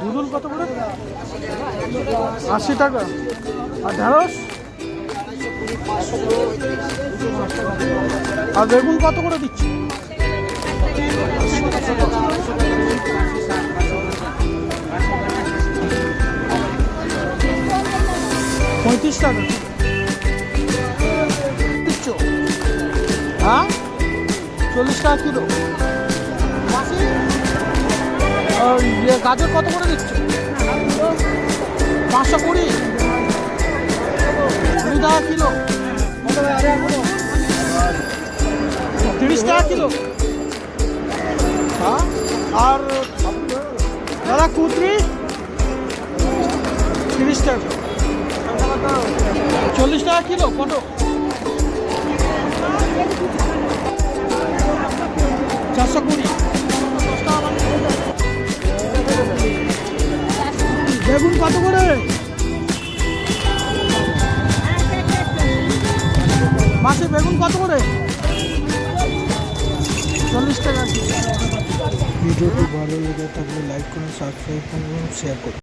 দুদুল কত করে? আশি টাকা। আর আর বেগুন কত করে দিচ্ছি? পঁয়ত্রিশ টাকা। হ্যাঁ? চল্লিশ টাকা কিলো। গাজর কত করে দিচ্ছ? পাঁচশো কুড়ি। কুড়ি টাকা কিলো। তিরিশ টাকা কিলো। হ্যাঁ? আর দাদা, কুদরি? তিরিশ টাকা। চল্লিশ টাকা কিলো, কত? চারশো কুড়ি। বেগুন কত করে। মাসে বেগুন কত করে? চল্লিশ টাকা। ভিডিওটি ভালো লেগে থাকলে লাইক করুন সাবস্ক্রাইব করুন শেয়ার করুন।